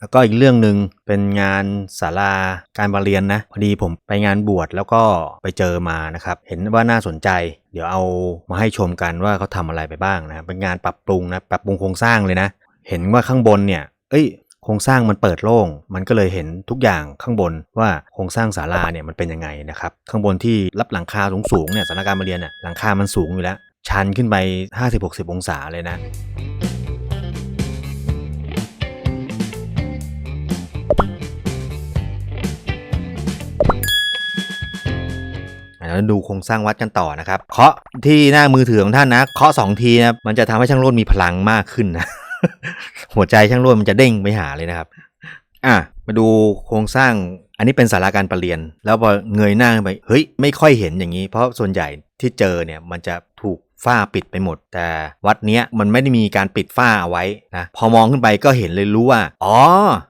แล้วก็อีกเรื่องหนึ่งเป็นงานศาลาการประเรียนนะ พอดีผมไปงานบวชแล้วก็ไปเจอมานะครับ เห็นว่าน่าสนใจ เดี๋ยวเอามาให้ชมกันว่าเขาทำอะไรไปบ้างนะเป็นงานปรับปรุงนะปรับปรุงโครงสร้างเลยนะ เห็นว่าข้างบนเนี่ยเอ้ยโครงสร้างมันเปิดโล่ง มันก็เลยเห็นทุกอย่างข้างบนว่าโครงสร้างศาลาเนี่ยมันเป็นยังไงนะครับ ข้างบนที่รับหลังคาสูงๆเนี่ยศาลาการประเรียนเนี่ยหลังคามันสูงอยู่แล้ว ชันขึ้นไป 50-60 องศาเลยนะ แล้วดูโครงสร้างวัดกันต่อนะครับเคาะที่หน้ามือถือของท่านนะเคาะสองทีนะมันจะทำให้ช่างโลดมีพลังมากขึ้นนะหัวใจช่างโลดมันจะเด้งไปหาเลยนะครับ อะมาดูโครงสร้าง อันนี้เป็นสาราการประเรียน แล้วพอเงยหน้าขึ้นไปเฮ้ยไม่ค่อยเห็นอย่างนี้ เพราะส่วนใหญ่ที่เจอเนี่ยมันจะถูกฝ้าปิดไปหมด แต่วัดเนี้ยมันไม่ได้มีการปิดฝ้าเอาไว้นะพอมองขึ้นไปก็เห็นเลยรู้ว่าอ๋อ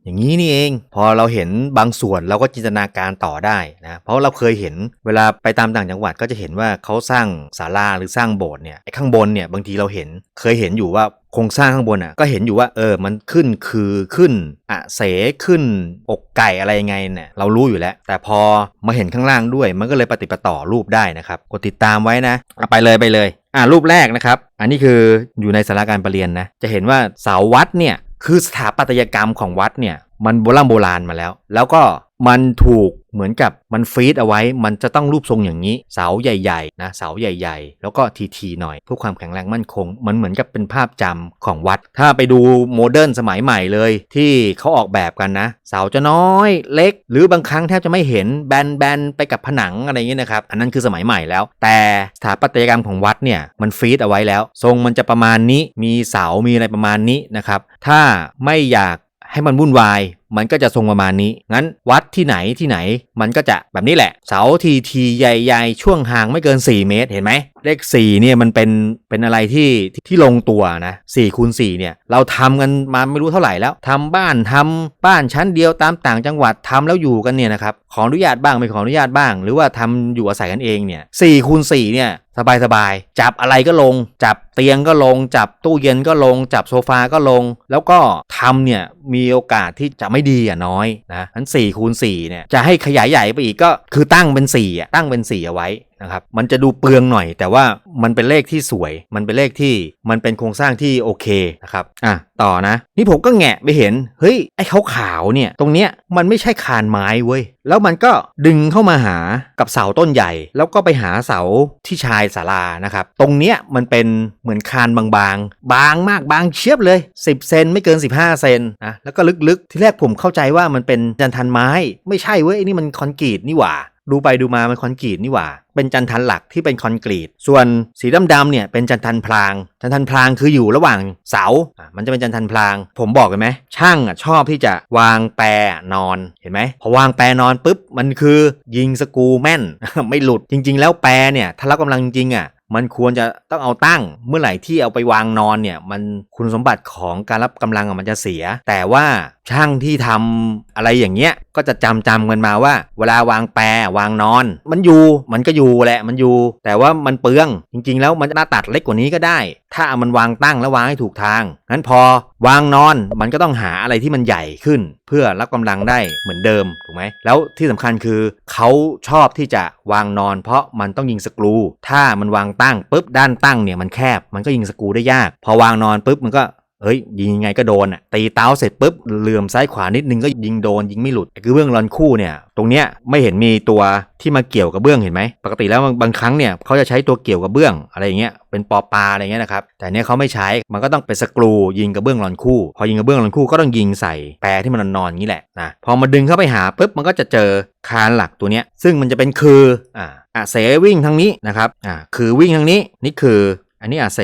อย่างนี้นี่เอง พอเราเห็นบางส่วนเราก็จินตนาการต่อได้นะเพราะเราเคยเห็นเวลาไปตามต่างจังหวัดก็จะเห็นว่าเขาสร้างศาลาหรือสร้างโบสถ์เนี่ยข้างบนเนี่ยบางทีเราเห็นเคยเห็นอยู่ว่า โครงสร้างข้างบนอะก็เห็นอยู่ว่าเออมันขึ้นคือขึ้นอะเสขึ้นอกไก่อะไรยังไงเนี่ยเรารู้อยู่แล้ว แต่พอมาเห็นข้างล่างด้วย มันก็เลยปฏิปต่อรูปได้นะครับกดติดตามไว้นะเอาไปเลยไปเลย อ่ารูปแรกนะครับ อันนี้คืออยู่ในสาราการประเรียนนะจะเห็นว่าเสาวัดเนี่ยคือสถาปัตยกรรมของวัดเนี่ยมันโบราณโบราณมาแล้ว แล้วก็ มันถูกเหมือนกับมันฟีดเอาไว้ มันจะต้องรูปทรงอย่างนี้ เสาใหญ่ๆนะเสาใหญ่ ๆ แล้วก็ทีๆหน่อยเพื่อความแข็งแรงมั่นคง มันเหมือนกับเป็นภาพจำของวัด ถ้าไปดูโมเดิร์นสมัยใหม่เลย ที่เขาออกแบบกันนะ เสาจะน้อยเล็ก หรือบางครั้งแทบจะไม่เห็นแบนๆไปกับผนังอะไรอย่างเงี้ยนะครับ อันนั้นคือสมัยใหม่แล้ว แต่สถาปัตยกรรมของวัดเนี่ยมันฟีดเอาไว้แล้ว ทรงมันจะประมาณนี้มีเสามีอะไรประมาณนี้นะครับถ้าไม่อยากให้มันวุ่นวาย มันก็จะทรงประมาณนี้ งั้นวัดที่ไหนที่ไหน มันก็จะแบบนี้แหละ เสาทีทีใหญ่ๆ ช่วงห่างไม่เกิน 4 เมตรเห็นไหม เลข4เนี่ยมันเป็นเป็นอะไรที่ที่ลงตัวนะ4คูณ4เนี่ยเราทำกันมาไม่รู้เท่าไหร่แล้วทำบ้านทำบ้านชั้นเดียวตามต่างจังหวัดทำแล้วอยู่กันเนี่ยนะครับขออนุญาตบ้างไม่ขออนุญาตบ้าง หรือว่าทำอยู่อาศัยกันเองเนี่ย4คูณ4เนี่ยสบายสบายๆจับอะไรก็ลง จับเตียงก็ลง จับตู้เย็นก็ลง จับโซฟาก็ลง แล้วก็ทำเนี่ยมีโอกาสที่จะไม่ไม่ดีอะน้อยนะนั้น4คูณ4เนี่ยจะให้ขยายใหญ่ไปอีกก็คือตั้งเป็น4อะตั้งเป็น4เอาไว้ นะครับมันจะดูเปลืองหน่อย แต่ว่ามันเป็นเลขที่สวย มันเป็นเลขที่มันเป็นโครงสร้างที่โอเคนะครับอะต่อนะ นี่ผมก็แงะไปเห็นเฮ้ยไอ้ขาวเนี่ยตรงเนี้ยมันไม่ใช่คานไม้เว้ยแล้วมันก็ดึงเข้ามาหากับเสาต้นใหญ่ แล้วก็ไปหาเสาที่ชายศาลานะครับตรงเนี้ยมันเป็นเหมือนคานบางๆ บางมากบางเชียบเลย 10 เซนไม่เกิน 15 เซนนะแล้วก็ลึกๆ ที่แรกผมเข้าใจว่ามันเป็นจันทันไม้ ไม่ใช่เว้ยนี่มันคอนกรีตนี่หว่า ดูไปดูมามันคอนกรีตนี่หว่า เป็นจันทันหลักที่เป็นคอนกรีต ส่วนสีดำๆเนี่ยเป็นจันทันพลาง จันทันพลางคืออยู่ระหว่างเสาอะมันจะเป็นจันทันพลาง ผมบอกเลยไหมช่างอะชอบที่จะวางแปรนอนเห็นไหมพอวางแปรนอนปุ๊บมันคือยิงสกูแม่น ไม่หลุดจริง ๆ แล้วแปรเนี่ยถ้ารับกำลังจริงอะมันควรจะต้องเอาตั้งเมื่อไหร่ที่เอาไปวางนอนเนี่ยมันคุณสมบัติของการรับกำลังอะมันจะเสีย แต่ว่าช่างที่ทำอะไรอย่างเงี้ย ก็จะจำจำกันมาว่า เวลาวางแปรวางนอน มันอยู่มันก็อยู่แหละมันอยู่ แต่ว่ามันเปลืองจริง ๆ แล้วมันจะน่าตัดเล็กกว่านี้ก็ได้ ถ้าเอามันวางตั้งแล้ววางให้ถูกทางงั้นพอวางนอนมันก็ต้องหาอะไรที่มันใหญ่ขึ้น เพื่อรับกำลังได้เหมือนเดิมถูกไหมแล้วที่สำคัญคือเขาชอบที่จะวางนอน เพราะมันต้องยิงสกรู ถ้ามันวางตั้งปุ๊บด้านตั้งเนี่ยมันแคบมันก็ยิงสกรูได้ยาก พอวางนอนปุ๊บมันก็ เอ้ยยิงยังไงก็โดนอะตีเต้าเสร็จปุ๊บเหลื่อมซ้ายขวานิดนึงก็ยิงโดนยิงไม่หลุดคือเบื้องรอนคู่เนี่ยตรงเนี้ยไม่เห็นมีตัวที่มาเกี่ยวกับเบื้องเห็นไหมปกติแล้วบางครั้งเนี่ยเขาจะใช้ตัวเกี่ยวกับเบื้องอะไรอย่างเงี้ยเป็นปอปลาอะไรเงี้ยนะครับแต่เนี้ยเขาไม่ใช้มันก็ต้องเป็นสกรูยิงกับเบื้องรอนคู่ พอยิงกับเบื้องรอนคู่ก็ต้องยิงใส่แปรที่มันนอนๆอย่างนี้แหละนะพอมาดึงเข้าไปหาปุ๊บมันก็จะเจอคานหลักตัวเนี้ยซึ่งมันจะเป็นคืออ่าอะเสวิ่งทางนี้นะครับอ่าคือวิ่งทางนี้นี่คืออันนี้อาเส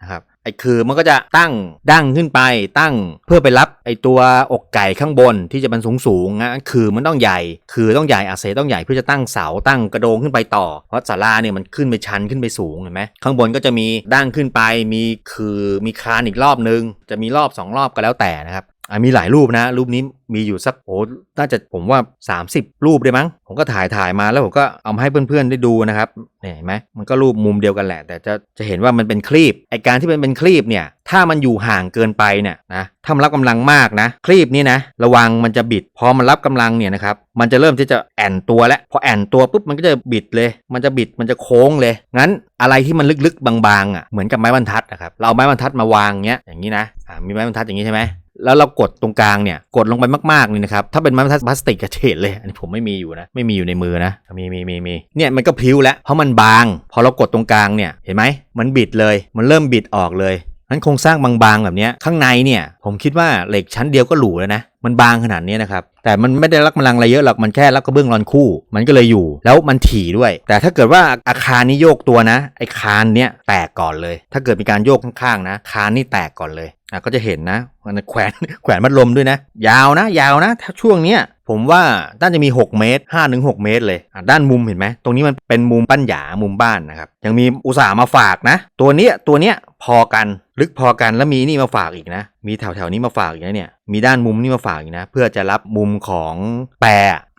นะครับ ไอ้คือมันก็จะตั้งดั้งขึ้นไปตั้งเพื่อไปรับไอ้ตัวอกไก่ข้างบนที่จะเป็นสูงสูงๆนะคือมันต้องใหญ่ คือต้องใหญ่อาเซต้องใหญ่เพื่อจะตั้งเสาตั้งกระโดงขึ้นไปต่อ เพราะศาลาเนี่ยมันขึ้นไปชันขึ้นไปสูงเห็นไหมข้างบนก็จะมีดั้งขึ้นไปมีคือมีคานอีกรอบนึง จะมีรอบสองรอบก็แล้วแต่นะครับ อะมีหลายรูปนะ รูปนี้มีอยู่สักโอ้น่าจะผมว่า 30 รูปได้มั้ง ผมก็ถ่ายถ่ายมาแล้วผมก็เอามาให้เพื่อนๆได้ดูนะครับเห็นไหมมันก็รูปมุมเดียวกันแหละ แต่จะจะเห็นว่ามันเป็นคลีปไอการที่มันเป็นคลีปเนี่ย ถ้ามันอยู่ห่างเกินไปเนี่ยนะถ้ามันรับกำลังมากนะ คลีปนี่นะ ระวังมันจะบิด พอมันรับกำลังเนี่ยนะครับ มันจะเริ่มที่จะแอนตัวแล้ว พอแอนตัวปุ๊บมันก็จะบิดเลย มันจะบิด มันจะโค้งเลย งั้นอะไรที่มันลึกๆบางๆอะ เหมือนกับไม้บรรทัดนะครับ เราเอาไม้บรรทัดมาวางเงี้ย อย่างนี้นะ อ่า มีไม้บรรทัดอย่างนี้ใช่ไหม แล้วเรากดตรงกลางเนี่ยกดลงไปมากๆนี่นะครับถ้าเป็นไม้บรรทัดพลาสติกก็จะเห็นเลย อันนี้ผมไม่มีอยู่นะไม่มีอยู่ในมือนะมีมีมีมีเนี่ยมันก็พลิ้วแล้วเพราะมันบาง พอเรากดตรงกลางเนี่ยเห็นไหมมันบิดเลย มันเริ่มบิดออกเลยนั้นโครงสร้างบางๆแบบนี้ข้างในเนี่ยผมคิดว่าเหล็กชั้นเดียวก็หรูแล้วนะมันบางขนาดนี้นะครับแต่มันไม่ได้รักำลังอะไรเยอะหรอกมันแค่รับกระเบื้องรอนคู่ มันก็เลยอยู่ แล้วมันถี่ด้วย แต่ถ้าเกิดว่าอาคารนี้โยกตัวนะไอ้คานเนี้ยแตกก่อนเลย ถ้าเกิดมีการโยกข้างๆนะ คานนี่แตกก่อนเลย อะก็จะเห็นนะมันแขวนแขวนมัดลมด้วยนะ ยาวนะ ยาวนะถ้าช่วงเนี้ยผมว่าน่าจะมี 6 เมตร5ถึง6เมตรเลยอะด้านมุมเห็นไหมตรงนี้มันเป็นมุมปั้นหยามุมบ้านนะครับยังมีอุตสาห์มาฝากนะ ตัวเนี้ยตัวเนี้ยพอกันลึกพอกันแล้วมีนี่มาฝากอีกนะ มีแถวแถวนี้มาฝากอีกนะเนี่ยมีด้านมุมนี่มาฝากอีกนะ เพื่อจะรับมุมของแปร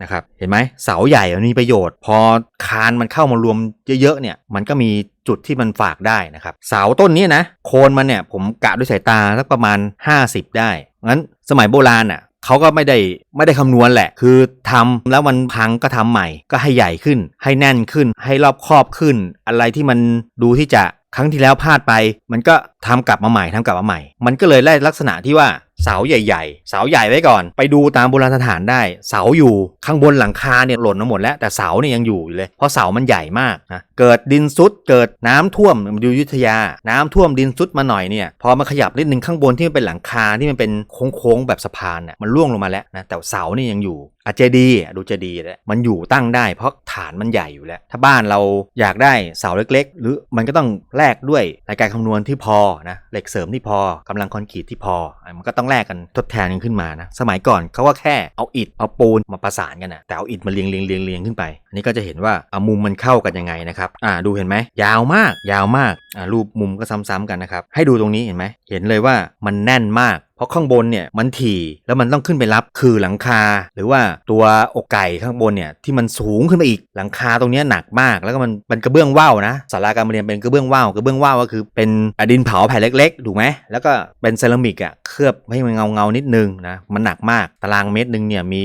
นะครับเห็นไหมเสาใหญ่มันมีประโยชน์ พอคานมันเข้ามารวมเยอะๆเนี่ยมันก็มี จุดที่มันฝากได้นะครับ เสาต้นนี้นะ โคนมันเนี่ยผมกะด้วยสายตาสักประมาณ 50 ได้ งั้นสมัยโบราณอะเขาก็ไม่ได้ไม่ได้คำนวณแหละ คือทำแล้วมันพังก็ทำใหม่ ก็ให้ใหญ่ขึ้น ให้แน่นขึ้น ให้รอบครอบขึ้น อะไรที่มันดูที่จะครั้งที่แล้วพลาดไป มันก็ทำกลับมาใหม่ทำกลับมาใหม่ มันก็เลยได้ลักษณะที่ว่า เสาใหญ่ๆ เสาใหญ่ไว้ก่อน ไปดูตามโบราณสถานได้ เสาอยู่ข้างบนหลังคาเนี่ยหล่นมาหมดแล้ว แต่เสาเนี่ยยังอยู่อยู่เลย เพราะเสามันใหญ่มากนะเกิดดินซุดเกิดน้ำท่วมดูยุทธยา น้ำท่วมดินซุดมาหน่อยเนี่ยพอมาขยับนิดนึงข้างบนที่มันเป็นหลังคาที่มันเป็นโค้งๆแบบสะพานน่ยมันร่วงลงมาแล้วนะแต่เสาเนี่ยยังอยู่ อาเจดีดูเจดีแล้วมันอยู่ตั้งได้เพราะฐานมันใหญ่อยู่แล้ว ถ้าบ้านเราอยากได้เสาเล็ก ๆ หรือมันก็ต้องแลกด้วยรายการคำนวณที่พอนะเหล็กเสริมที่พอกำลังคอนกรีตที่พอ มันก็ต้องแลกกันทดแทนกันขึ้นมานะสมัยก่อนเขาก็แค่เอาอิฐเอาปูนมาประสานกันนะแต่เอาอิฐมาเรียงเรียงเรียงเรียงขึ้นไป อันนี้ก็จะเห็นว่าเอามุมมันเข้ากันยังไงนะครับอ่าดูเห็นไหมยาวมาก ยาวมากอ่ารูปมุมก็ซ้ำๆกันนะครับให้ดูตรงนี้เห็นไหมเห็นเลยว่ามันแน่นมาก เพราะข้างบนเนี่ยมันถี่แล้วมันต้องขึ้นไปรับคือหลังคา หรือว่าตัวอกไก่ข้างบนเนี่ยที่มันสูงขึ้นไปอีกหลังคาตรงนี้หนักมากแล้วก็มันเป็นกระเบื้องว่าวนะศาลาการเรียนเป็นกระเบื้องว่าวกระเบื้องว่าวก็คือเป็นอดินเผาแผ่นเล็กๆถูกไหมแล้วก็เป็นเซรามิกอะเคลือบให้มันเงาเงานิดนึงนะมันหนักมากตารางเมตรหนึ่งเนี่ยมี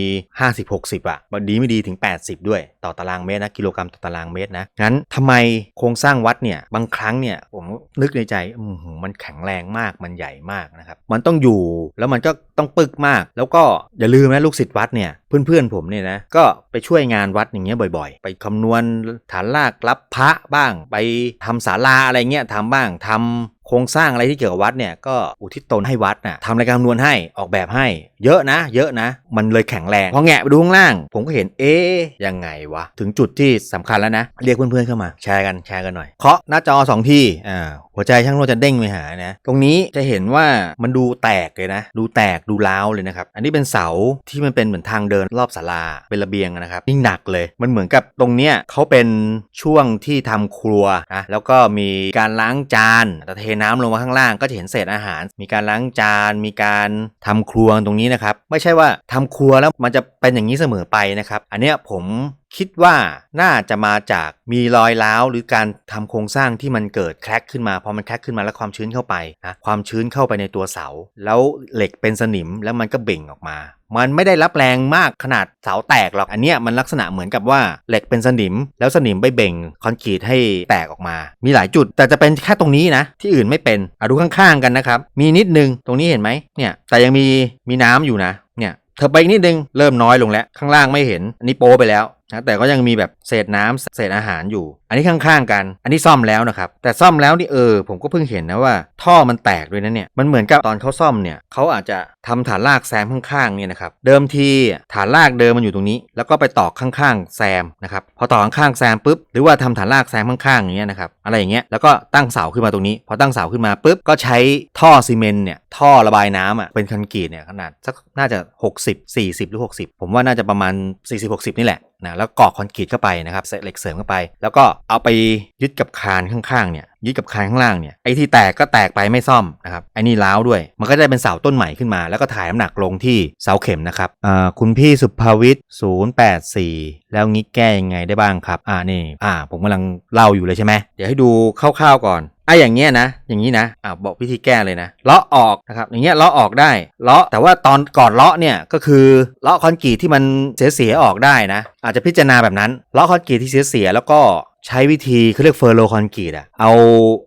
50-60อะบางดีไม่ดีถึง 80 ด้วย ต่อตารางเมตรนะกิโลกรัมต่อตารางเมตรนะงั้นทำไมโครงสร้างวัดเนี่ยบางครั้งเนี่ยผมนึกในใจมมันแข็งแรงมากมันใหญ่มากนะครับมันต้องอยู่แล้วมันก็ต้องปึกมาก แล้วก็อย่าลืมนะลูกศิษย์วัดเนี่ยเพื่อนๆผมเนี่ยนะก็ไปช่วยงานวัดอย่างเงี้ยบ่อยๆ ไปคำนวณฐานรากรับพระบ้าง ไปทำศาลาอะไรเงี้ยทำบ้างทำโครงสร้างอะไรที่เกี่ยวกับวัดเนี่ยก็อุทิศตนให้วัดน่ะทำรายการคำนวณให้ออกแบบให้ เยอะนะ เยอะนะ มันเลยแข็งแรงพอแงะไปดูข้างล่าง ผมก็เห็นเอ๊ยยังไงวะ ถึงจุดที่สำคัญแล้วนะ เรียกเพื่อนๆเข้ามา แชร์กันแชร์กันหน่อยเคาะหน้าจอสองที่อ่าหัวใจช่างโลจะเด้งไปหานะ ตรงนี้จะเห็นว่ามันดูแตกเลยนะ ดูแตกดูร้าวเลยนะครับ อันนี้เป็นเสาที่มันเป็นเหมือนทางเดินรอบศาลาเป็นระเบียงนะครับยิ่งหนักเลย มันเหมือนกับตรงเนี้ยเขาเป็นช่วงที่ทำครัวนะแล้วก็มีการล้างจานแต่เทน้ำลงมาข้างล่างก็จะเห็นเศษอาหาร มีการล้างจาน มีการทำครัวตรงนี้นะครับ ไม่ใช่ว่าทำครัวแล้วมันจะเป็นอย่างนี้เสมอไปนะครับ อันเนี้ยผม คิดว่าน่าจะมาจากมีรอยร้าวหรือการทำโครงสร้างที่มันเกิดแครกขึ้นมาพอมันแครกขึ้นมาแล้วความชื้นเข้าไปนะความชื้นเข้าไปในตัวเสา แล้วเหล็กเป็นสนิมแล้วมันก็เบ่งออกมา มันไม่ได้รับแรงมากขนาดเสาแตกหรอกอันเนี้ยมันลักษณะเหมือนกับว่าเหล็กเป็นสนิม แล้วสนิมไปเบ่งคอนกรีตให้แตกออกมา มีหลายจุด แต่จะเป็นแค่ตรงนี้นะ ที่อื่นไม่เป็นอะดูข้างๆกันนะครับมีนิดนึงตรงนี้เห็นไหมเนี่ยแต่ยังมีมีน้ำอยู่นะเนี่ยเธอไปอีกนิดนึงเริ่มน้อยลงแล้วข้างล่างไม่เห็นอันนี้โป้ไปแล้ว นะแต่ก็ยังมีแบบเศษน้ำเศษอาหารอยู่ อันนี้ข้างๆกัน อันนี้ซ่อมแล้วนะครับ แต่ซ่อมแล้วนี่เออ ผมก็เพิ่งเห็นนะว่า ท่อมันแตกด้วยนะเนี่ย มันเหมือนกับตอนเขาซ่อมเนี่ยเขาอาจจะทำฐานรากแซมข้างๆเนี่ยนะครับเดิมทีฐานรากเดิมมันอยู่ตรงนี้ แล้วก็ไปตอกข้างๆแซมนะครับพอตอกข้างๆแซมปุ๊บหรือว่าทำฐานรากแซมข้างๆอย่างเงี้ยนะครับอะไรอย่างเงี้ยแล้วก็ตั้งเสาขึ้นมาตรงนี้ พอตั้งเสาขึ้นมาปุ๊บก็ใช้ท่อซีเมนต์เนี่ยท่อระบายน้ำอะเป็นคอนกรีตเนี่ยขนาดสักน่าจะ 60 40 หรือ 60 ผมว่าน่าจะประมาณ 40 60 นี่แหละนะแล้วกรอกคอนกรีตเข้าไปนะครับใส่เหล็กเสริมเข้าไป แล้วก็เอาไปยึดกับคานข้างๆเนี่ย ยึดกับคานข้างล่างเนี่ยไอ้ที่แตกก็แตกไปไม่ซ่อมนะครับไอ้นี่ล้าวด้วย มันก็จะเป็นเสาต้นใหม่ขึ้นมา แล้วก็ถ่ายน้ำหนักลงที่เสาเข็มนะครับอ่าคุณพี่สุภวิทย์084 แล้วงี้แก้ยังไงได้บ้างครับ อ่านี่อ่า ผมกำลังเล่าอยู่เลยใช่ไหมเดี๋ยวให้ดูคร่าวๆก่อนไอะอย่างเงี้ยนะ อย่างนี้นะอ่าบอกวิธีแก้เลยนะเลาะออกนะครับ อย่างเงี้ยเลาะออกได้เลาะแต่ว่าตอนก่อนเลาะเนี่ยก็คือเลาะคอนกรีตที่มันเสียๆออกได้นะ อาจจะพิจารณาแบบนั้นเลาะคอนกรีตที่เสียๆแล้วก็ ใช้วิธีเขาเรียกเฟอร์โลคอนกรีตอะเอา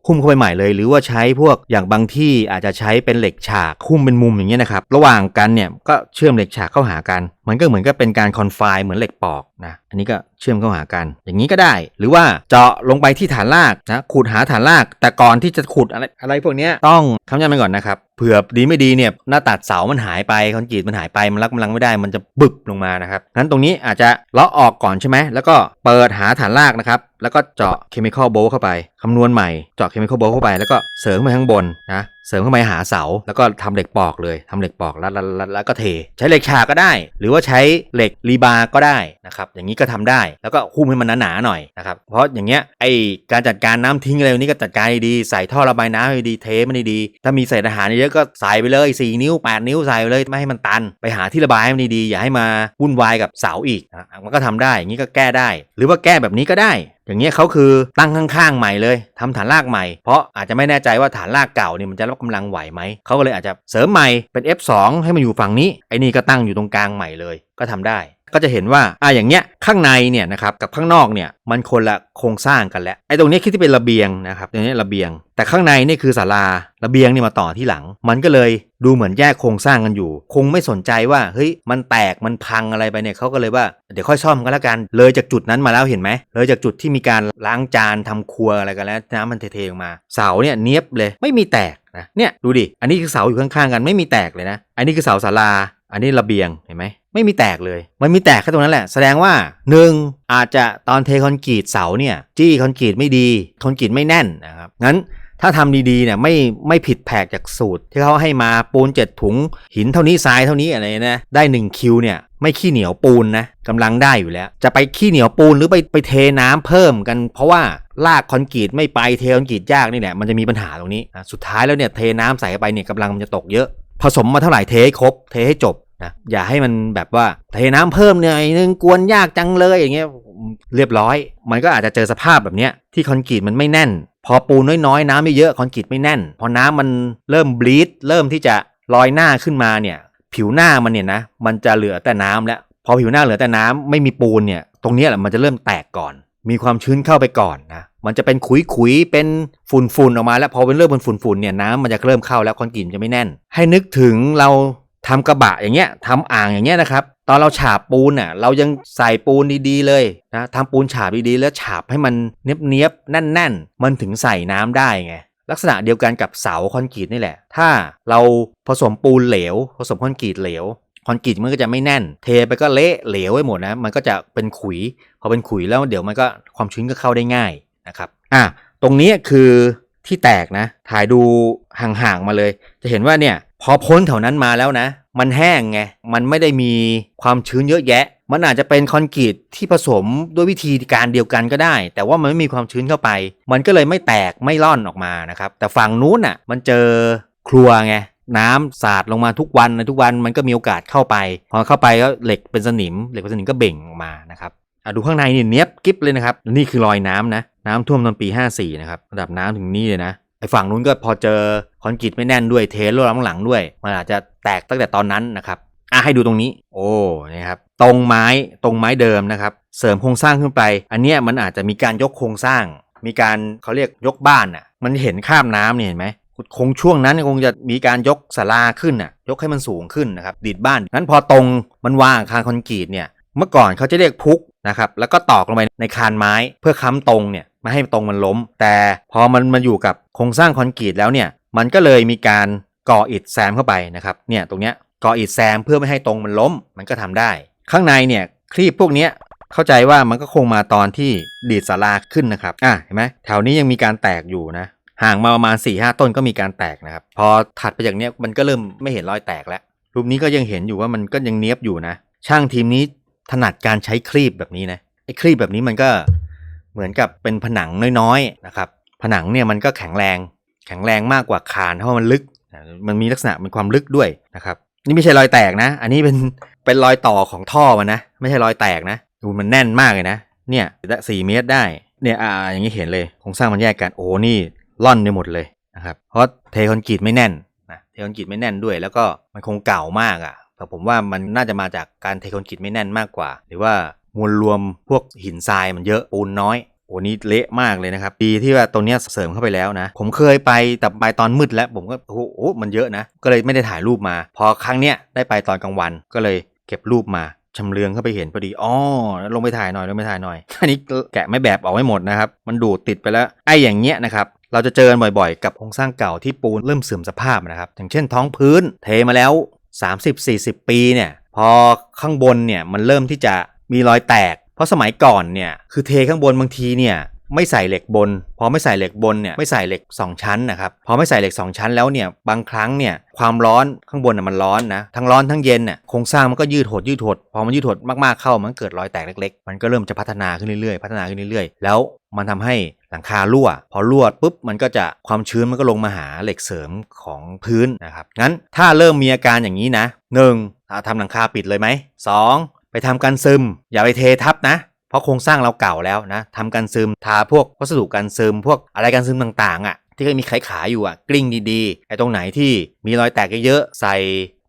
หุ้มเข้าไปใหม่เลย หรือว่าใช้พวกอย่างบางที่อาจจะใช้เป็นเหล็กฉากหุ้มเป็นมุมอย่างเงี้ยนะครับ ระหว่างกันเนี่ยก็เชื่อมเหล็กฉากเข้าหากัน มันก็เหมือนกับเป็นการคอนไฟเหมือนเหล็กปอกนะอันนี้ก็เชื่อมเข้าหากัน อย่างนี้ก็ได้ หรือว่าเจาะลงไปที่ฐานรากนะขุดหาฐานราก แต่ก่อนที่จะขุดอะไรอะไรพวกนี้ต้องคำย้ำไปก่อนนะครับ เผื่อดีไม่ดีเนี่ยหน้าตัดเสามันหายไปคอนกรีตมันหายไปมันรับกำลังไม่ได้มันจะบึบลงมานะครับงั้นตรงนี้อาจจะเลาะออกก่อนใช่ไหมแล้วก็เปิดหาฐานรากนะครับแล้วก็เจาะเคมีคอลโบเข้าไปคำนวณใหม่เจาะเคมีคอลโบเข้าไปแล้วก็เสริมไปข้างบนนะ เสริมเข้าไปหาเสาแล้วก็ทำเหล็กปอกเลยทำเหล็กปอกแล้วแล้วแล้วก็เท ใช้เหล็กฉากก็ได้ หรือว่าใช้เหล็กรีบาร์ก็ได้นะครับอย่างนี้ก็ทำได้แล้วก็หุ้มให้มันหนาๆหน่อยนะครับเพราะอย่างเงี้ยไอการจัดการน้ำทิ้งอะไรพวนี้ก็จัดการดีใส่ท่อระบายน้ำดีเทมันดีถ้ามีเศษอาหารเยอะก็ใส่ไปเลย 4 นิ้ว 8 นิ้วใส่ไปเลยไม่ให้มันตัน ไปหาที่ระบายให้มันดีๆอย่าให้มาวุ่นวายกับเสาอีกมันก็ทำได้อย่างนี้ก็แก้ได้ หรือว่าแก้แบบนี้ก็ได้ อย่างเงี้ยเขาคือตั้งข้างๆใหม่เลยทำฐานรากใหม่ เพราะอาจจะไม่แน่ใจว่าฐานรากเก่าเนี่ยมันจะรับกำลังไหวไหม เขาก็เลยอาจจะเสริมใหม่เป็น F2 ให้มันอยู่ฝั่งนี้ไอ้นี่ก็ตั้งอยู่ตรงกลางใหม่เลยก็ทำได้ ก็จะเห็นว่าอ่าอย่างเงี้ยข้างในเนี่ยนะครับกับข้างนอกเนี่ยมันคนละโครงสร้างกันแล้วไอ้ตรงนี้คิดที่เป็นระเบียงนะครับตรงนี้ระเบียง แต่ข้างในนี่คือศาลาระเบียงนี่มาต่อที่หลัง มันก็เลยดูเหมือนแยกโครงสร้างกันอยู่ คงไม่สนใจว่าเฮ้ยมันแตกมันพังอะไรไปเนี่ยเขาก็เลยว่าเดี๋ยวค่อยซ่อมกันแล้วกัน เลยจากจุดนั้นมาแล้วเห็นไหมเลยจากจุดที่มีการล้างจานทำครัวอะไรกันแล้วน้ำมันเทๆออกมา เสาเนี่ยเนี้ยบเลยไม่มีแตกนะเนี่ยดูดิอันนี้คือเสาอยู่ข้างๆกันไม่มีแตกเลยนะอันนี้คือเสาศาลาอันนี้ระเบียงเห็นไหม ไม่มีแตกเลย มันมีแตกแค่ตรงนั้นแหละ แสดงว่า 1. อาจจะตอนเทคอนกรีตเสาเนี่ยจี้คอนกรีตไม่ดีคอนกรีตไม่แน่นนะครับงั้นถ้าทำดีๆเนี่ยไม่ไม่ผิดแผกจากสูตร ที่เขาให้มาปูนเจ็ดถุงหินเท่านี้ทรายเท่านี้อะไรนะได้ 1 คิวเนี่ยไม่ขี้เหนียวปูนนะกำลังได้อยู่แล้ว จะไปขี้เหนียวปูนหรือไปไปเทน้ำเพิ่มกัน เพราะว่าลากคอนกรีตไม่ไปเทคอนกรีตยากนี่แหละมันจะมีปัญหาตรงนี้นะสุดท้ายแล้วเนี่ยเทน้ำใส่ไปเนี่ยกำลังมันจะตกเยอะ ผสมมาเท่าไหร่เทให้ครบ เทให้จบ นะอย่าให้มันแบบว่าเทน้ำเพิ่มเนี่ยนึงกวนยากจังเลยอย่างเงี้ยเรียบร้อย มันก็อาจจะเจอสภาพแบบเนี้ยที่คอนกรีตมันไม่แน่น พอปูนน้อยๆ น้ำไม่เยอะคอนกรีตไม่แน่น พอน้ำมันเริ่มบลีดเริ่มที่จะลอยหน้าขึ้นมาเนี่ย ผิวหน้ามันเนี่ยนะมันจะเหลือแต่น้ำแล้วพอผิวหน้าเหลือแต่น้ำไม่มีปูนเนี่ย ตรงนี้แหละมันจะเริ่มแตกก่อน มีความชื้นเข้าไปก่อนนะมันจะเป็นขุยๆเป็นฝุ่นๆออกมาแล้วพอเป็นเริ่มเป็นฝุ่นๆเนี่ยน้ำมันจะเริ่มเข้าแล้วคอนกรีตจะไม่แน่น ให้นึกถึงเรา ทำกระบะอย่างเงี้ยทำอ่างอย่างเงี้ยนะครับ ตอนเราฉาบปูนอะเรายังใส่ปูนดีๆเลยนะทำปูนฉาบดีๆ แล้วฉาบให้มันเนียบๆแน่น ๆ มันถึงใส่น้ำได้ไงลักษณะเดียวกันกับเสาคอนกรีตนี่แหละ ถ้าเราผสมปูนเหลว ผสมคอนกรีตเหลว คอนกรีตมันก็จะไม่แน่น เทไปก็เละเหลวไปหมดนะ มันก็จะเป็นขุย พอเป็นขุยแล้วเดี๋ยวมันก็ความชื้นก็เข้าได้ง่ายนะครับ อะ ตรงนี้คือที่แตกนะ ถ่ายดูห่างๆมาเลย จะเห็นว่าเนี่ย พอพ้นแถวนั้นมาแล้วนะ มันแห้งไง มันไม่ได้มีความชื้นเยอะแยะ มันอาจจะเป็นคอนกรีตที่ผสมด้วยวิธีการเดียวกันก็ได้ แต่ว่ามันไม่มีความชื้นเข้าไป มันก็เลยไม่แตกไม่ร่อนออกมานะครับ แต่ฝั่งนู้นอะ มันเจอครัวไงน้ำสาดลงมาทุกวันนะทุกวันมันก็มีโอกาสเข้าไปพอเข้าไปก็เหล็กเป็นสนิม เหล็กเป็นสนิมก็เบ่งออกมานะครับดูข้างในนี่เนี้ยบกิ๊บเลยนะครับนี่คือรอยน้ำนะ น้ำท่วมตอนปี 54นะครับระดับน้ำถึงนี่เลยนะ ฝั่งนู้นก็พอเจอคอนกรีตไม่แน่นด้วยเทรั่วหลังด้วย มันอาจจะแตกตั้งแต่ตอนนั้นนะครับอะให้ดูตรงนี้ โอ้นี่ครับตรงไม้ตรงไม้เดิมนะครับ เสริมโครงสร้างขึ้นไป อันเนี้ยมันอาจจะมีการยกโครงสร้าง มีการเขาเรียกยกบ้านอะ มันเห็นข้ามน้ำเนี่ยเห็นไหมคงช่วงนั้นคงจะมีการยกศาลาขึ้นน่ะ ยกให้มันสูงขึ้นนะครับดีดบ้านนั้นพอตรงมันวางคารคอนกรีตเนี่ย เมื่อก่อนเขาจะเรียกพุกนะครับ แล้วก็ตอกลงไปในคานไม้เพื่อค้ำตรงเนี่ย ไม่ให้ตรงมันล้ม แต่พอมันมาอยู่กับโครงสร้างคอนกรีตแล้วเนี่ยมันก็เลยมีการก่ออิฐแซมเข้าไปนะครับเนี่ยตรงเนี้ยก่ออิฐแซมเพื่อไม่ให้ตรงมันล้มมันก็ทำได้ ข้างในเนี่ยครีบพวกเนี้ยเข้าใจว่ามันก็คงมาตอนที่ดีดศาลาขึ้นนะครับอะเห็นไหมแถวนี้ยังมีการแตกอยู่นะห่างมาประมาณ4ี่ห้าต้นก็มีการแตกนะครับ พอถัดไปจากเนี้ยมันก็เริ่มไม่เห็นรอยแตกแล้ว รูปนี้ก็ยังเห็นอยู่ว่ามันก็ยังเนี้ยบอยู่นะ ช่างทีมนี้ถนัดการใช้ครีบแบบนี้นะไอ้ครีบแบบนี้มันก็ เหมือนกับเป็นผนังน้อยๆนะครับ ผนังเนี่ยมันก็แข็งแรง แข็งแรงมากกว่าคานเพราะมันลึก มันมีลักษณะเป็นความลึกด้วยนะครับนี่ไม่ใช่รอยแตกนะ อันนี้เป็นเป็นรอยต่อของท่อมันนะ ไม่ใช่รอยแตกนะดูมันแน่นมากเลยนะ เนี่ยสี่เมตรได้ เนี่ยอ่าอย่างนี้เห็นเลยโครงสร้างมันแยกกันโอ้นี่ล่อนไปหมดเลยนะครับเพราะเทคอนกรีตไม่แน่นนะเทคอนกรีตไม่แน่นด้วย แล้วก็มันคงเก่ามากอะแต่ผมว่ามันน่าจะมาจากการเทคอนกรีตไม่แน่นมากกว่า หรือว่า มวลรวมพวกหินทรายมันเยอะปูนน้อยโอ้นี่เละมากเลยนะครับ ดีที่ว่าตัวเนี้ยเสริมเข้าไปแล้วนะ ผมเคยไปแต่ไปตอนมืดแล้ว ผมก็โอ้โหมันเยอะนะ ก็เลยไม่ได้ถ่ายรูปมา พอครั้งเนี้ยได้ไปตอนกลางวันก็เลยเก็บรูปมาชำเลืองเข้าไปเห็นพอดีอ๋อลงไปถ่ายหน่อยลงไปถ่ายหน่อยอันนี้แกะไม่แบบออกไม่หมดนะครับ มันดูดติดไปแล้วไอ้อย่างเงี้ยนะครับเราจะเจอกันบ่อยๆ กับโครงสร้างเก่าที่ปูนเริ่มเสื่อมสภาพนะครับ อย่างเช่นท้องพื้นเทมาแล้ว 30-40 ปีเนี่ยพอข้างบนเนี่ยมันเริ่มที่จะ มีรอยแตก เพราะสมัยก่อนเนี่ยคือเทข้างบนบางทีเนี่ยไม่ใส่เหล็กบน พอไม่ใส่เหล็กบนเนี่ยไม่ใส่เหล็ก 2 ชั้นนะครับพอไม่ใส่เหล็ก 2 ชั้นแล้วเนี่ยบางครั้งเนี่ยความร้อนข้างบนน่ะมันร้อนนะทั้งร้อนทั้งเย็นน่ะโครงสร้างมันก็ยืดหดยืดหดพอมันยืดหดมากๆเข้ามันเกิดรอยแตกเล็กๆ มันก็เริ่มจะพัฒนาขึ้นเรื่อยๆ พัฒนาขึ้นเรื่อยๆ แล้วมันทำให้หลังคารั่ว พอรั่วปุ๊บมันก็จะความชื้นมันก็ลงมาหาเหล็กเสริมของพื้นนะครับงั้นถ้าเริ่มมีอาการอย่างนี้นะหนึ่งอ่าทำหลังคาปิดเลยไหมสอง ไปทำกันซึม อย่าไปเททับนะ เพราะโครงสร้างเราเก่าแล้วนะทำกันซึมทาพวกวัสดุกันซึม พวกอะไรกันซึมต่างๆอะที่ก็มีขายขายอยู่อะกลิ้งดีๆไอ้ตรงไหนที่มีรอยแตกเยอะๆใส่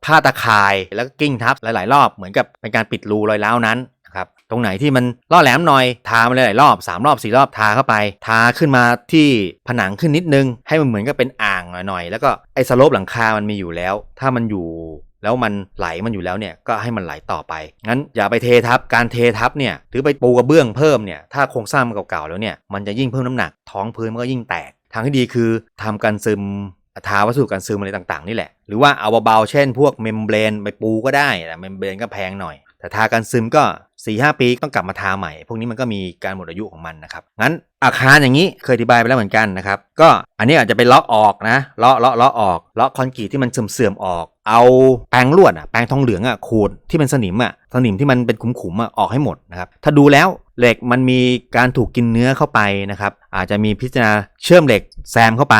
ผ้าตะข่ายแล้วก็กลิ้งทับหลาย ๆ รอบเหมือนกับเป็นการปิดรูรอยร้าวนั้นนะครับตรงไหนที่มันล่อแหลมหน่อยทามาหลายๆรอบ 3 รอบ 4 รอบทาเข้าไป ทาขึ้นมาที่ผนังขึ้นนิดนึง ให้มันเหมือนกับเป็นอ่างหน่อยๆ แล้วก็ไอ้สโลปหลังคามันมีอยู่แล้ว ถ้ามันอยู่ แล้วมันไหลมันอยู่แล้วเนี่ยก็ให้มันไหลต่อไป งั้นอย่าไปเททับ การเททับเนี่ยหรือไปปูกระเบื้องเพิ่มเนี่ยถ้าโครงสร้างมันเก่าๆแล้วเนี่ยมันจะยิ่งเพิ่มน้ำหนักท้องพื้นมันก็ยิ่งแตก ทางที่ดีคือทำกันซึมทาวัสดุกันซึมอะไรต่างๆนี่แหละ หรือว่าเอาเบาๆเช่น พวกเมมเบรนไปปูก็ได้แต่เมมเบรนก็แพงหน่อย แต่ทากันซึมก็ 4-5 ปีต้องกลับมาทาใหม่ พวกนี้มันก็มีการหมดอายุของมันนะครับ งั้นอาคารอย่างนี้เคยอธิบายไปแล้วเหมือนกันนะครับ ก็อันนี้อาจจะไปเลาะออกนะ เลาะเลาะเลาะออก เลาะคอนกรีตที่มันเสื่อมๆออก เอาแปรงลวดอะแปรงทองเหลืองอะขูดที่เป็นสนิมอะสนิมที่มันเป็นขุมๆอะออกให้หมดนะครับ ถ้าดูแล้วเหล็กมันมีการถูกกินเนื้อเข้าไปนะครับ อาจจะมีพิจารณาเชื่อมเหล็กแซมเข้าไป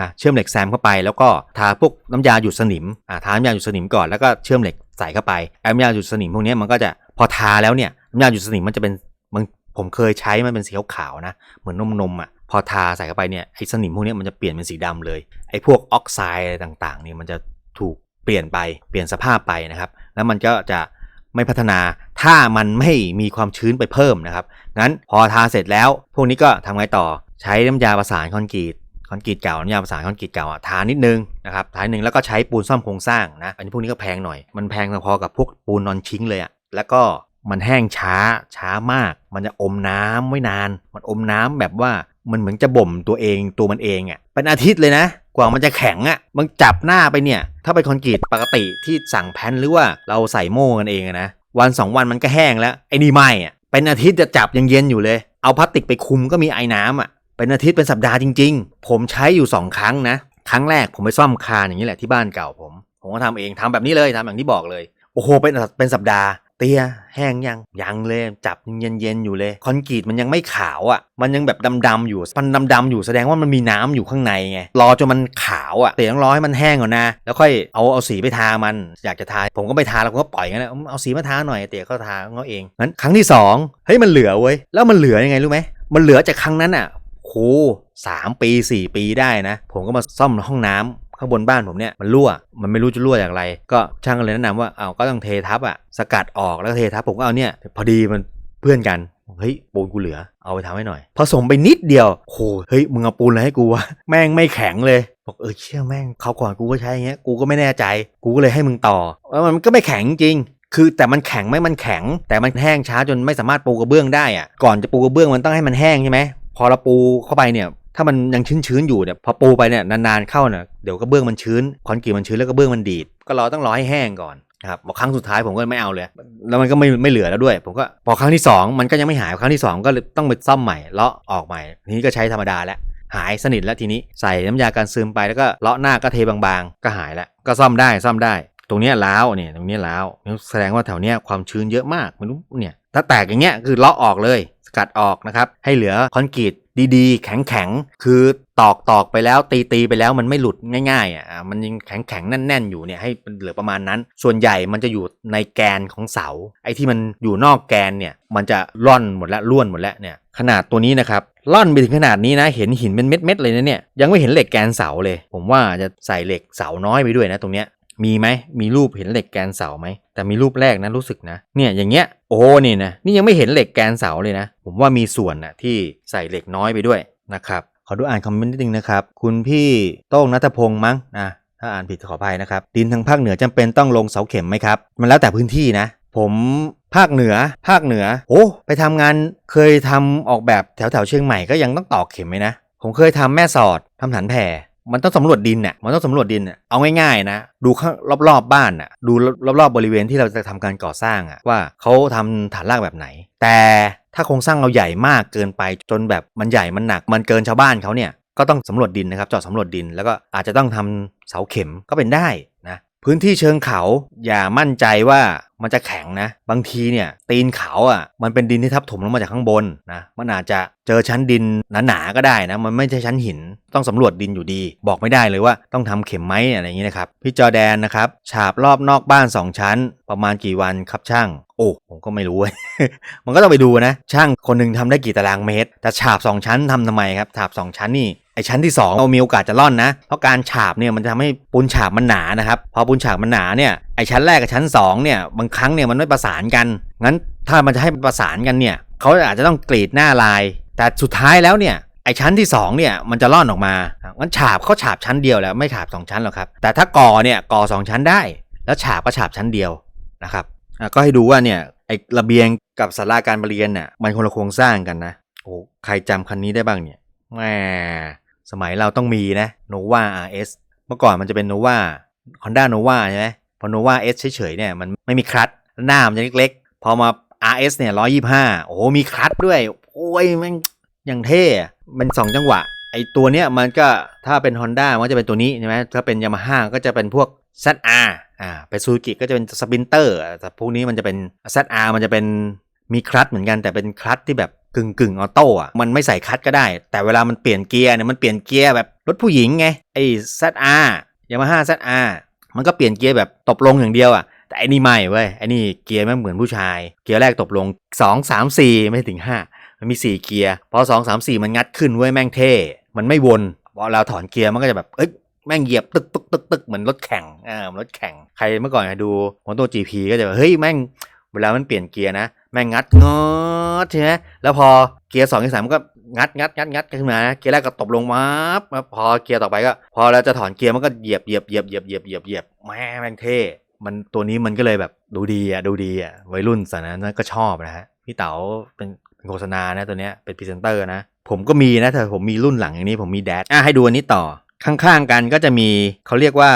นะเชื่อมเหล็กแซมเข้าไปแล้วก็ทาพวกน้ำยาหยุดสนิมอ่าทาน้ำยาหยุดสนิมก่อนแล้วก็เชื่อมเหล็กใส่เข้าไปไอ้น้ำยาหยุดสนิมพวกนี้มันก็จะ พอทาแล้วเนี่ยน้ำยาหยุดสนิมมันจะเป็นมันผมเคยใช้มันเป็นสีขาวๆนะ เหมือนนมนมๆอะพอทาใส่เข้าไปเนี่ยไอ้สนิมพวกนี้มันจะเปลี่ยนเป็นสีดำเลยไอ้พวกออกไซด์อะไรต่างๆเนี่ยมันจะถูกเปลี่ยนไปเปลี่ยนสภาพไปนะครับ แล้วมันก็จะไม่พัฒนาถ้ามันไม่มีความชื้นไปเพิ่มนะครับงั้นพอทาเสร็จแล้ว พวกนี้ก็ทำไงต่อใช้น้ำยาประสานคอนกรีตคอนกรีตเก่าน้ำยาประสานคอนกรีตเก่าอะทานิดนึงนะครับทานิดนึงแล้วก็ใช้ปูนซ่อมโครงสร้างนะอันนี้พวกนี้ก็แพงหน่อยมันแพงพอๆกับพวกปูนนอนชิ้งเลยอะ แล้วก็มันแห้งช้าช้ามาก มันจะอมน้ำไว้นาน มันอมน้ำแบบว่ามันเหมือนจะบ่มตัวเองตัวมันเองอะเป็นอาทิตย์เลยนะ กว่ามันจะแข็งอะมันจับหน้าไปเนี่ย ถ้าเป็นคอนกรีตปกติที่สั่งแผ่นหรือว่าเราใส่โม่กันเองนะวันสองวันมันก็แห้งแล้วไอ้นี่ไม่อะเป็นอาทิตย์จะจับยังเย็นอยู่เลย เอาพลาสติกไปคุมก็มีไอ้น้ำอะเป็นอาทิตย์เป็นสัปดาห์จริง ๆ ผมใช้อยู่ 2 ครั้งนะ ครั้งแรกผมไปซ่อมคานอย่างนี้แหละที่บ้านเก่าผม ผมก็ทำเองทำแบบนี้เลยทำอย่างที่บอกเลยโอ้โหเป็นเป็นสัปดาห์ เตี้ยแห้งยังยังเลยจับยังเย็นๆอยู่เลย คอนกรีตมันยังไม่ขาวอะ มันยังแบบดำๆอยู่มันดำๆอยู่แสดงว่ามันมีน้ำอยู่ข้างในไงรอจนมันขาวอะเตี๋ยต้องรอให้มันแห้งก่อนนะแล้วค่อยเอาเอาสีไปทามันอยากจะทาผมก็ไปทาแล้วผมก็ปล่อยงั้นแหละเอาสีมาทาหน่อยเตี๋ยก็ทาเขาเองงั้นครั้งที่สองเฮ้ยมันเหลือเว้ยแล้วมันเหลือยังไงรู้ไหมมันเหลือจากครั้งนั้นอะโหสามปีสี่ปีได้นะ ผมก็มาซ่อมห้องน้ำ ข้างบนบ้านผมเนี่ยมันรั่ว มันไม่รู้จะรั่วอย่างไร ก็ช่างก็เลยแนะนำว่าเอาก็ต้องเททับอะสกัดออกแล้วก็เททับผมก็เอาเนี่ยพอดีมันเพื่อนกันเฮ้ยปูนกูเหลือเอาไปทำให้หน่อย ผสมไปนิดเดียวโหเฮ้ยมึงเอาปูนอะไรให้กูวะแม่งไม่แข็งเลยบอกเออเชื่อแม่งเขาก่อนกูก็ใช้อย่างเงี้ยกูก็ไม่แน่ใจ กูก็เลยให้มึงต่อแล้วมันก็ไม่แข็งจริงคือแต่มันแข็งไหมมันแข็ง แต่มันแห้งช้าจนไม่สามารถปูกระเบื้องได้อะก่อนจะปูกระเบื้องมันต้องให้มันแห้งใช่ไหมพอเราปูเข้าไปเนี่ย ถ้ามันยังชื้นๆอยู่เนี่ยพอปูไปเนี่ยนานๆเข้าเนี่ยเดี๋ยวกระเบื้องมันชื้นคอนกรีตมันชื้นแล้วกระเบื้องมันดีดก็รอต้องรอให้แห้งก่อนครับบอกครั้งสุดท้ายผมก็ไม่เอาเลย แล้วมันก็ไม่ไม่เหลือแล้วด้วย ผมก็พอครั้งที่สองมันก็ยังไม่หายครั้งที่สองก็ต้องไปซ่อมใหม่เลาะออกใหม่ทีนี้ก็ใช้ธรรมดาแล้วหายสนิทแล้วทีนี้ใส่น้ำยาการซึมไปแล้วก็เลาะหน้าก็เทบางๆ ก็หายแล้วก็ซ่อมได้ซ่อมได้ ตรงนี้ยล้าวเนี่ยตรงนี้ยล้าวแสดงว่าแถวเนี้ยความชื้นเยอะมากไม่รู้เนี่ยถ้าแตกอย่างเงี้ยคือเลาะออกเลยสกัดออกนะครับให้เหลือคอนกรีต ดีๆ แข็งๆ คือตอกตอกไปแล้วตีตีไปแล้วมันไม่หลุดง่ายๆอะมันยังแข็งแข็งๆแน่นๆอยู่เนี่ยให้มันเหลือประมาณนั้น ส่วนใหญ่มันจะอยู่ในแกนของเสา ไอ้ที่มันอยู่นอกแกนเนี่ยมันจะร่อนหมดแล้วร่วนหมดแล้วเนี่ยขนาดตัวนี้นะครับร่อนไปถึงขนาดนี้นะเห็นหินเป็นเม็ดๆเลยนะเนี่ยยังไม่เห็นเหล็กแกนเสาเลย ผมว่าจะใส่เหล็กเสาน้อยไปด้วยนะตรงเนี้ย มีไหมมีรูปเห็นเหล็กแกนเสาไหมแต่มีรูปแรกนะรู้สึกนะ เนี่ยอย่างเงี้ยโอ้นี่นะนี่ยังไม่เห็นเหล็กแกนเสาเลยนะ ผมว่ามีส่วนนะที่ใส่เหล็กน้อยไปด้วยนะครับขอดูอ่านคอมเมนต์นิดนึงนะครับ คุณพี่โต้งนัทพงษ์มั้งนะถ้าอ่านผิดขออภัยนะครับ ดินทางภาคเหนือจำเป็นต้องลงเสาเข็มไหมครับ มันแล้วแต่พื้นที่นะ ผมภาคเหนือ ภาคเหนือ โอ้ไปทำงานเคยทำออกแบบแถวแถวเชียงใหม่ก็ยังต้องตอกเข็มไหมนะ ผมเคยทำแม่สอดทำฐานแผ่ มันต้องสำรวจดินเนี่ยมันต้องสำรวจดินเนี่ยเอาง่ายๆนะ ดูข้างรอบๆบ้านน่ะ ดูรอบๆบริเวณที่เราจะทำการก่อสร้างอะว่าเขาทำฐานรากแบบไหน แต่ถ้าโครงสร้างเราใหญ่มากเกินไปจนแบบมันใหญ่มันหนัก มันเกินชาวบ้านเขาเนี่ยก็ต้องสำรวจดินนะครับเจาะสำรวจดินแล้วก็อาจจะต้องทำเสาเข็มก็เป็นได้ พื้นที่เชิงเขาอย่ามั่นใจว่ามันจะแข็งนะ บางทีเนี่ย ตีนเขาอะมันเป็นดินที่ทับถมลงมาจากข้างบนนะมันอาจจะเจอชั้นดินหนาๆก็ได้นะ มันไม่ใช่ชั้นหินต้องสำรวจดินอยู่ดี บอกไม่ได้เลยว่าต้องทำเข็มไหมอะไรอย่างนี้นะครับพี่จอแดนนะครับฉาบรอบนอกบ้าน 2 ชั้น ประมาณกี่วันครับช่างโอ้ผมก็ไม่รู้เว้ยมันก็ต้องไปดูนะ ช่างคนหนึ่งทำได้กี่ตารางเมตรแต่ฉาบ 2 ชั้นทำทำไมครับฉาบ 2 ชั้นนี่ ไอชั้นที่ 2 เรามีโอกาสจะร่อนนะ เพราะการฉาบเนี่ยมันจะทำให้ปูนฉาบมันหนานะครับ พอปูนฉาบมันหนาเนี่ยไอชั้นแรกกับชั้น2เนี่ยบางครั้งเนี่ยมันไม่ประสานกันงั้นถ้ามันจะให้มันประสานกันเนี่ยเขาอาจจะต้องกรีดหน้าลาย แต่สุดท้ายแล้วเนี่ยไอชั้นที่2เนี่ยมันจะร่อนออกมางั้นฉาบเขาฉาบชั้นเดียวแล้วไม่ฉาบสองชั้นหรอกครับแต่ถ้าก่อเนี่ยก่อสองชั้นได้ แล้วฉาบก็ฉาบชั้นเดียวนะครับก็ให้ดูว่าเนี่ยไอระเบียงกับศาลาการประเรียนน่ะมันคนละโครงสร้างกันนะโอ้ใครจำคันนี้ได้บ้างเนี่ยแหม สมัยเราต้องมีนะ Nova RS เมื่อก่อนมันจะเป็น Nova Honda Nova ใช่ไหมพอ Nova S เฉยๆเนี่ยมันไม่มีคลัตช์หน้ามันจะเล็กๆ พอมา RS เนี่ย125โอ้โหมีคลัตช์ด้วย โอ้ยมันอย่างเท่ มันสองจังหวะ ไอตัวเนี้ยมันก็ถ้าเป็น Honda มันจะเป็นตัวนี้ใช่ไหมถ้าเป็น Yamaha ก็จะเป็นพวก ZR อ่าไปซูซูกิก็จะเป็นสปินเตอร์แต่พวกนี้มันจะเป็น ZR มันจะเป็นมีคลัตช์เหมือนกันแต่เป็นคลัตช์ที่แบบ กึ่งกึ่งออโต้อะมันไม่ใส่คัตก็ได้ แต่เวลามันเปลี่ยนเกียร์เนี่ยมันเปลี่ยนเกียร์แบบรถผู้หญิงไงไอ้ ZR Yamaha ZR มันก็เปลี่ยนเกียร์แบบตบลงอย่างเดียวอะแต่อ้นี่ไม่เว้ยอ้นี่เกียร์แม่เหมือนผู้ชาย เกียร์แรกตบลง 2 3 4 ไม่ถึง 5 มันมี 4 เกียร์ พอ 2 3 4 มันงัดขึ้นเว้ยแม่งเท่ มันไม่วนพอเราถอนเกียร์มันก็จะแบบเอ้ยแม่งเหยียบตึกตึกตึกตึกเหมือนรถแข่งอ่ารถแข่ง ใครเมื่อก่อนใครดูมอเตอร์ GP ก็จะแบบเฮ้ยแม่งเวลามันเปลี่ยนเกียร์นะ แม่งงัดงอดใช่ไหมแล้วพอเกียร์สองเกียร์สามมันก็งัดงัดงัดงัดขึ้นมานะเกียร์แรกก็ตบลงมาพอเกียร์ต่อไปก็ พอเราจะถอนเกียร์มันก็เหยียบเหยียบเหยียบเหยียบเหยียบเหยียบเหยียบแม่แม่งเท่มันตัวนี้มันก็เลยแบบดูดีอะดูดีอะวัยรุ่นสมัยนั้นก็ชอบนะฮะพี่เต๋าเป็นเป็นโฆษณานะตัวเนี้ยเป็นพรีเซนเตอร์นะ ผมก็มีนะแต่ผมมีรุ่นหลังอย่างนี้ผมมีแดดอะให้ดูอันนี้ต่อข้างๆกันก็จะมีเขาเรียกว่า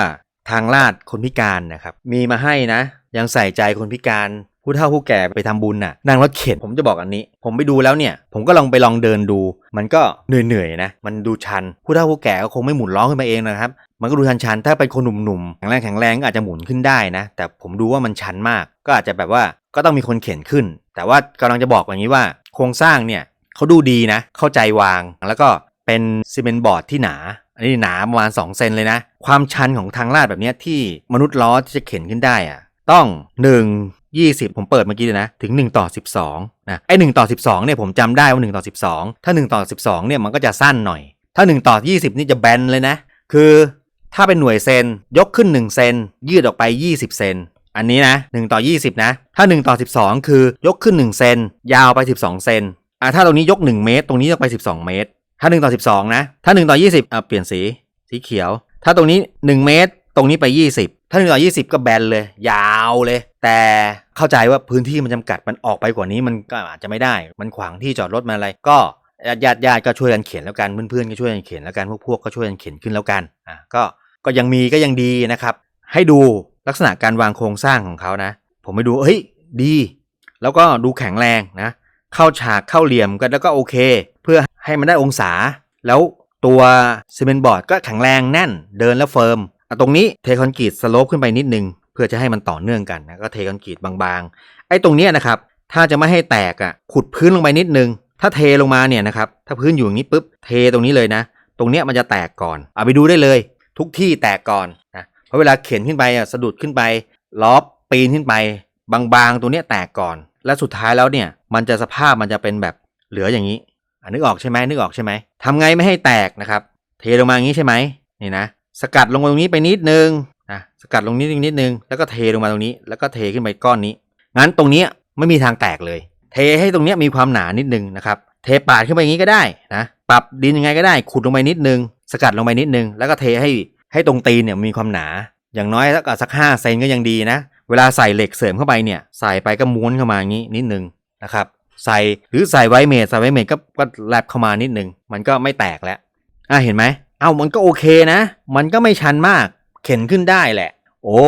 ทางลาดคนพิการนะครับ มีมาให้นะ ยังใส่ใจคนพิการ ผู้เฒ่าผู้แก่ไปทำบุญน่ะนั่งรถเข็นผมจะบอกอันนี้ ผมไปดูแล้วเนี่ย ผมก็ลองไปลองเดินดู มันก็เหนื่อยๆนะมันดูชัน ผู้เฒ่าผู้แก่ก็คงไม่หมุนล้อขึ้นมาเองนะครับ มันก็ดูชันๆถ้าเป็นคนหนุ่มๆแข็งแรงแข็งแรงก็อาจจะหมุนขึ้นได้นะ แต่ผมดูว่ามันชันมาก ก็อาจจะแบบว่าก็ต้องมีคนเข็นขึ้น แต่ว่ากำลังจะบอกอย่างนี้ว่า โครงสร้างเนี่ยเขาดูดีนะ เข้าใจวางแล้วก็เป็นซีเมนต์บอร์ดที่หนาอันนี้หนาประมาณ2เซนเลยนะ ความชันของทางลาดแบบเนี้ยที่มนุษย์ล้อที่จะเข็นขึ้นได้อะต้อง 1 20 ผมเปิดเมื่อกี้เลยนะ ถึง 1 ต่อ 12นะไอ้1ต่อ 12เนี่ยผมจำได้ว่า 1 ต่อ 12 ถ้า 1 ต่อ 12เนี่ยมันก็จะสั้นหน่อย ถ้า 1 ต่อ 20 นี่จะแบนเลยนะ คือถ้าเป็นหน่วยเซนยกขึ้น 1 เซนยืดออกไป 20 เซนอันนี้นะ1ต่อ 20 นะ ถ้า 1 ต่อ 12 คือยกขึ้น 1 เซนยาวไป 12 เซนอะถ้าตรงนี้ยก 1 เมตร ตรงนี้ยกไป 12 เมตร ถ้า 1 ต่อ 12 นะ ถ้า 1 ต่อ 20อะเปลี่ยนสีสีเขียว ถ้าตรงนี้ 1 เมตร ตรงนี้ไป 20 ถ้า 1 ต่อ 20 ก็แบนเลย ยาวเลย แต่เข้าใจว่าพื้นที่มันจำกัดมันออกไปกว่านี้มันก็อาจจะไม่ได้ มันขวางที่จอดรถมาอะไร ก็ญาติญาติญาติก็ช่วยกันเขียนแล้วกันเพื่อนๆก็ช่วยกันเขียนแล้วกันพวกพวกก็ช่วยกันเขียนขึ้นแล้วกันอะก็ก็ยังมีก็ยังดีนะครับ ให้ดูลักษณะการวางโครงสร้างของเขานะ ผมไปดูเฮ้ยดี แล้วก็ดูแข็งแรงนะ เข้าฉากเข้าเหลี่ยมกันแล้วก็โอเค เพื่อให้มันได้องศา แล้วตัวซีเมนต์บอร์ดก็แข็งแรงแน่นเดินแล้วเฟิร์มตรงนี้เทคอนกรีตสโลปขึ้นไปนิดนึง พื่อจะให้มันต่อเนื่องกันนะก็เทคอนกรีตบางๆ ไอ้ตรงเนี้ยนะครับ ถ้าจะไม่ให้แตกอะขุดพื้นลงไปนิดนึง ถ้าเทลงมาเนี่ยนะครับถ้าพื้นอยู่อย่างนี้ปุ๊บเทตรงนี้เลยนะ ตรงเนี้ยมันจะแตกก่อนเอาไปดูได้เลย ทุกที่แตกก่อนนะเพราะเวลาเข็นขึ้นไปอะสะดุดขึ้นไปล้อปีนขึ้นไป บางๆ ตัวเนี้ยแตกก่อน และสุดท้ายแล้วเนี่ยมันจะสภาพมันจะเป็นแบบเหลืออย่างนี้อะนึกออกใช่ไหมนึกออกใช่ไหมทำไงไม่ให้แตกนะครับ เทลงมาอย่างนี้ใช่ไหมนี่นะสกัดลงตรงนี้ไปนิดนึง นะสกัดลงนิดนึงนิดนึงแล้วก็เทลงมาตรงนี้ แล้วก็เทขึ้นไปก้อนนี้ งั้นตรงนี้ไม่มีทางแตกเลย เทให้ตรงนี้มีความหนานิดนึงนะครับ เทปาดขึ้นไปอย่างนี้ก็ได้นะ ปรับดินยังไงก็ได้ ขุดลงไปนิดนึง สกัดลงไปนิดนึง แล้วก็เทให้ให้ตรงตีนเนี่ยมีความหนา อย่างน้อยสักสักห้าเซนก็ยังดีนะ เวลาใส่เหล็กเสริมเข้าไปเนี่ย ใส่ไปก็ม้วนเข้ามาอย่างนี้นิดนึงนะครับ ใส่หรือใส่ไวเมทใส่ไวเมทก็ก็แลบเข้ามานิดนึง มันก็ไม่แตกแล้ว อะเห็นไหม เอ้ามันก็โอเคนะ มันก็ไม่ชันมาก เข็นขึ้นได้แหละ โอ้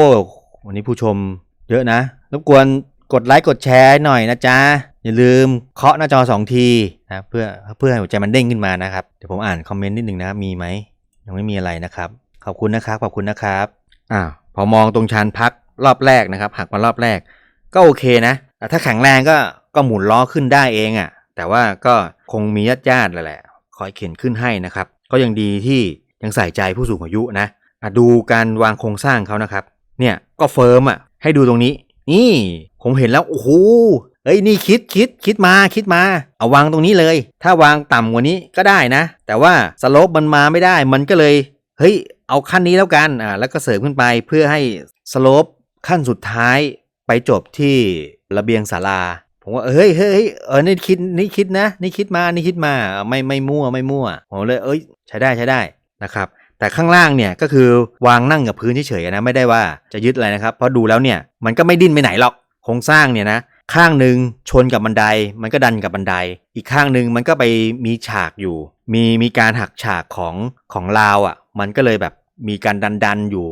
วันนี้ผู้ชมเยอะนะรบกวนกดไลค์กดแชร์หน่อยนะจ๊ะ อย่าลืมเคาะหน้าจอ 2 ทีนะเพื่อเพื่อให้หัวใจมันเด้งขึ้นมานะครับ เดี๋ยวผมอ่านคอมเมนต์นิดหนึ่งนะมีไหมยังไม่มีอะไรนะครับ ขอบคุณนะครับขอบคุณนะครับอ่าพอมองตรงชานพักรอบแรกนะครับหักมารอบแรก ก็โอเคนะแต่ถ้าแข็งแรงก็ก็หมุนล้อขึ้นได้เองอะ่ะ แต่ว่าก็คงมีญาติญาติแหละคอยเข็นขึ้นให้นะครับ ก็ยังดีที่ยังใส่ใจผู้สูงอายุนะ ดูการวางโครงสร้างเขานะครับ เนี่ยก็เฟิร์มอะให้ดูตรงนี้ นี่ผมเห็นแล้วโอ้โหเอ้ยนี่คิดคิดคิดมาคิดมา เอาวางตรงนี้เลย ถ้าวางต่ำกว่านี้ก็ได้นะ แต่ว่าสโลปมันมาไม่ได้มันก็เลยเฮ้ยเอาขั้นนี้แล้วกันอ่าแล้วก็เสริมขึ้นไปเพื่อให้สโลปขั้นสุดท้ายไปจบที่ระเบียงศาลาผมว่าเฮ้ยเฮ้ยเฮ้ยเออนี่คิดนี่คิดนะ นี่คิดมานี่คิดมาไม่ไม่มั่วไม่มั่วผมเลยเอ้ยใช้ได้ใช้ได้นะครับ แต่ข้างล่างเนี่ยก็คือวางนั่งกับพื้นเฉยๆนะไม่ได้ว่าจะยึดอะไรนะครับ เพราะดูแล้วเนี่ยมันก็ไม่ดิ้นไปไหนหรอกโครงสร้างเนี่ยนะข้างหนึ่งชนกับบันไดมันก็ดันกับบันได อีกข้างหนึ่งมันก็ไปมีฉากอยู่ มีมีการหักฉากของของราวอะ มันก็เลยแบบมีการดันดันอยู่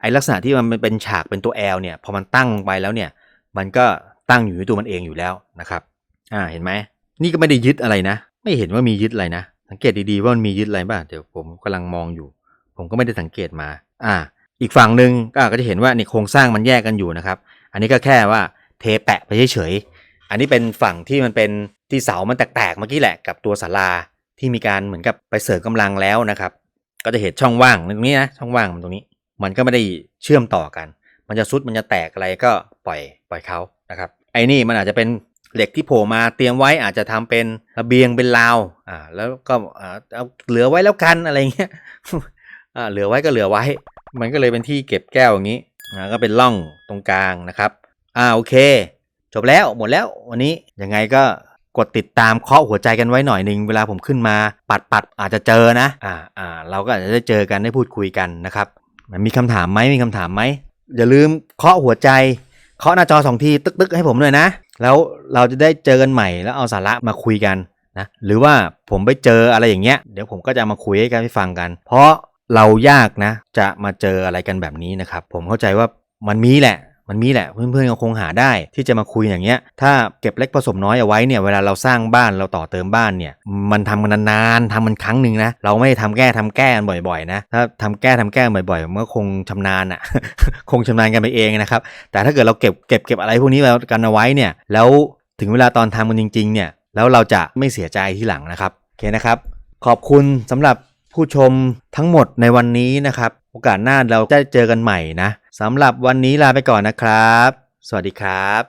ไอลักษณะที่มันเป็นฉากเป็นตัว L เนี่ยพอมันตั้งไปแล้วเนี่ยมันก็ตั้งอยู่ในตัวมันเองอยู่แล้วนะครับอ่าเห็นไหมนี่ก็ไม่ได้ยึดอะไรนะ ไม่เห็นว่ามียึดอะไรนะสังเกตดีๆว่ามันมียึดอะไรบ้างเดี๋ยวผมกำลังมองอยู่ ผมก็ไม่ได้สังเกตมา อ่า อีกฝั่งหนึ่งก็จะเห็นว่าในโครงสร้างมันแยกกันอยู่นะครับ อันนี้ก็แค่ว่าเทแปะไปเฉยๆ อันนี้เป็นฝั่งที่มันเป็นที่เสามันแตกๆเมื่อกี้แหละกับตัวศาลาที่มีการเหมือนกับไปเสริมกำลังแล้วนะครับ ก็จะเห็นช่องว่างตรงนี้นะช่องว่างมันตรงนี้ มันก็ไม่ได้เชื่อมต่อกัน มันจะซุดมันจะแตกอะไรก็ปล่อยปล่อยเขานะครับ ไอ้นี่มันอาจจะเป็นเหล็กที่โผล่มาเตรียมไว้อาจจะทำเป็นระเบียงเป็นราว อ่า แล้วก็เอาเหลือไว้แล้วกันอะไรเงี้ย อ่าเหลือไว้ก็เหลือไว้ มันก็เลยเป็นที่เก็บแก้วอย่างนี้อ่าก็เป็นร่องตรงกลางนะครับ อ่าโอเค จบแล้วหมดแล้ววันนี้ยังไงก็กดติดตามเคาะหัวใจกันไว้หน่อยหนึ่งเวลาผมขึ้นมาปัดปัดอาจจะเจอนะอ่าอ่าเราก็อาจจะได้เจอกันได้พูดคุยกันนะครับ มันมีคำถามไหมมีคำถามไหมอย่าลืมเคาะหัวใจเคาะหน้าจอสองทีตึกๆให้ผมด้วยนะ แล้วเราจะได้เจอกันใหม่แล้วเอาสาระมาคุยกันนะหรือว่าผมไปเจออะไรอย่างเงี้ยเดี๋ยวผมก็จะมาคุยให้กันให้ฟังกัน เพราะ เรายากนะ จะมาเจออะไรกันแบบนี้นะครับ ผมเข้าใจว่ามันมีแหละ มันมีแหละเพื่อนๆก็คงหาได้ ที่จะมาคุยอย่างเงี้ย ถ้าเก็บเล็กผสมน้อยเอาไว้เนี่ยเวลาเราสร้างบ้านเราต่อเติมบ้านเนี่ย มันทำกันนานๆทำมันครั้งหนึ่งนะเราไม่ได้ทำแก้ทำแก้กันบ่อยๆนะถ้าทำแก้ทำแก้บ่อยๆมันก็คงชำนาญอะคงชำนาญกันไปเองนะครับ แต่ถ้าเกิดเราเก็บเก็บเก็บอะไรพวกนี้ไว้กันเอาไว้เนี่ย แล้วถึงเวลาตอนทำมันจริง ๆ เนี่ยแล้วเราจะไม่เสียใจที่หลังนะครับโอเคนะครับ ขอบคุณสำหรับ ผู้ชมทั้งหมดในวันนี้นะครับ โอกาสหน้าเราจะเจอกันใหม่นะสำหรับวันนี้ลาไปก่อนนะครับ สวัสดีครับ